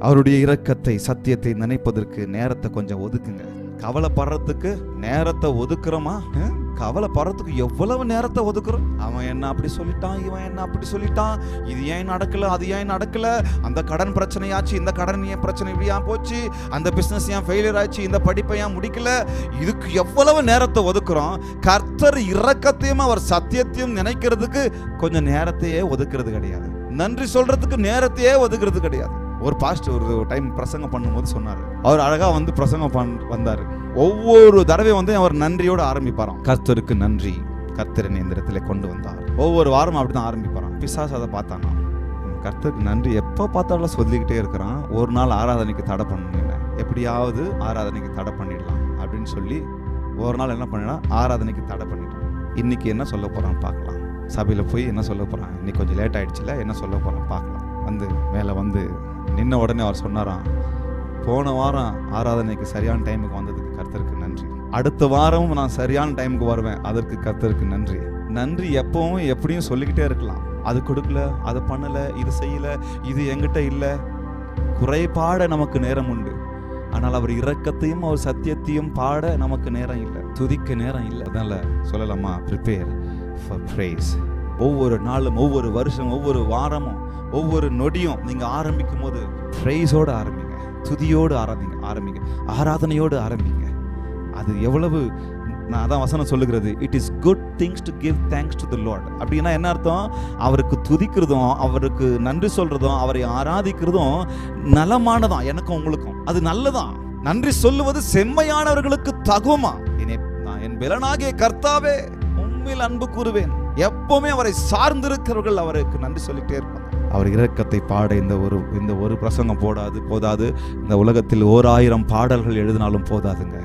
அவருடைய இரக்கத்தை சத்தியத்தை நினைப்பதற்கு நேரத்தை கொஞ்சம் ஒதுக்குங்க. கவலைப்படுறதுக்கு நேரத்தை ஒதுக்குறோமா? கவலைப்படுறதுக்கு எவ்வளவு நேரத்தை ஒதுக்குறோம்? அவன் என்ன அப்படி சொல்லிட்டான் இவன் என்ன அப்படி சொல்லிட்டான்? இது ஏன் நடக்கல அது ஏன் நடக்கல? அந்த கடன் பிரச்சனையாச்சு இந்த கடன் ஏன் பிரச்சனை இப்படி ஏன் போச்சு? அந்த பிஸ்னஸ் ஏன் ஃபெயிலியர் ஆச்சு இந்த படிப்பை ஏன் முடிக்கல? இதுக்கு எவ்வளவு நேரத்தை ஒதுக்குறோம்? கர்த்தர் இரக்கத்தையும் அவர் சத்தியத்தையும் நினைக்கிறதுக்கு கொஞ்சம் நேரத்தையே ஒதுக்குறது கிடையாது. நன்றி சொல்றதுக்கு நேரத்தையே ஒதுக்குறது கிடையாது. ஒரு பாஸ்ட் ஒரு டைம் பிரசங்கம் பண்ணும்போது சொன்னார். அவர் அழகாக வந்து பிரசங்கம் பண் வந்தார். ஒவ்வொரு தடவையும் வந்து அவர் நன்றியோடு ஆரம்பிப்பாராம். கர்த்தருக்கு நன்றி. கர்த்தர் இயந்திரத்தில் இந்த இடத்துல கொண்டு வந்தார். ஒவ்வொரு வாரமும் அப்படிதான் ஆரம்பிப்பாராம். பிசாஸ் அதை பார்த்தானா? கர்த்தருக்கு நன்றி. எப்போ பார்த்தாலும் சொல்லிக்கிட்டே இருக்கிறான். ஒரு நாள் ஆராதனைக்கு தடை பண்ணுங்க எப்படியாவது ஆராதனைக்கு தடை பண்ணிடலாம். அப்படின்னு சொல்லி ஒரு நாள் என்ன பண்ணினா ஆராதனைக்கு தடை பண்ணிட்டான். இன்னைக்கு என்ன சொல்ல போகிறான் பார்க்கலாம். சபையில் போய் என்ன சொல்ல போகிறான் இன்னைக்கு கொஞ்சம் லேட் ஆயிடுச்சுல என்ன சொல்ல போகிறான் பார்க்கலாம். வந்து மேலே வந்து நின்ன உடனே அவர் சொன்னாராம் போன வாரம் ஆராதனைக்கு சரியான டைமுக்கு வந்ததுக்கு கர்த்தருக்கு நன்றி. அடுத்த வாரமும் நான் சரியான டைமுக்கு வருவேன். அதற்கு கர்த்தருக்கு நன்றி. நன்றி எப்பவும் எப்படியும் சொல்லிக்கிட்டே இருக்கலாம். அது கொடுக்கல அது பண்ணல இது செய்யல இது எங்கிட்ட இல்லை. குறைபாட நமக்கு நேரம் உண்டு. ஆனால் அவர் இரக்கத்தையும் அவர் சத்தியத்தையும் பாட நமக்கு நேரம் இல்லை. துதிக்க நேரம் இல்லை. அதனால சொல்லலாமா? ப்ரிப்பேர் ஃபார் ப்ரைஸ் ஒவ்வொரு நாளும் ஒவ்வொரு வருஷம் ஒவ்வொரு வாரமும் ஒவ்வொரு நொடியும் நீங்கள் ஆரம்பிக்கும் போது ப்ரைஸோடு ஆரம்பிங்க துதியோடு ஆரம்பிங்க ஆரம்பிங்க ஆராதனையோடு ஆரம்பிங்க. அது எவ்வளவு நான் அதான் வசனம் சொல்லுகிறது it is good things to give thanks to the lord அப்படின்னா என்ன அர்த்தம்? அவருக்கு துதிக்கிறதும் அவருக்கு நன்றி சொல்கிறதும் அவரை ஆராதிக்கிறதும் நலமானதான் எனக்கும் உங்களுக்கும். அது நல்லதான். நன்றி சொல்லுவது செம்மையானவர்களுக்கு தகுமா? என்னை- நான் என் பலனாகிய கர்த்தாவே உண்மையில் அன்பு கூறுவேன். எப்பவுமே அவரை சார்ந்திருக்கிறவர்கள் அவருக்கு நன்றி சொல்லிட்டே இருப்பாங்க அவர் இரக்கத்தை பாட இந்த ஒரு இந்த ஒரு பிரசங்கம் போடாது போதாது. இந்த உலகத்தில் ஓர் ஆயிரம் பாடல்கள் எழுதினாலும் போதாதுங்க.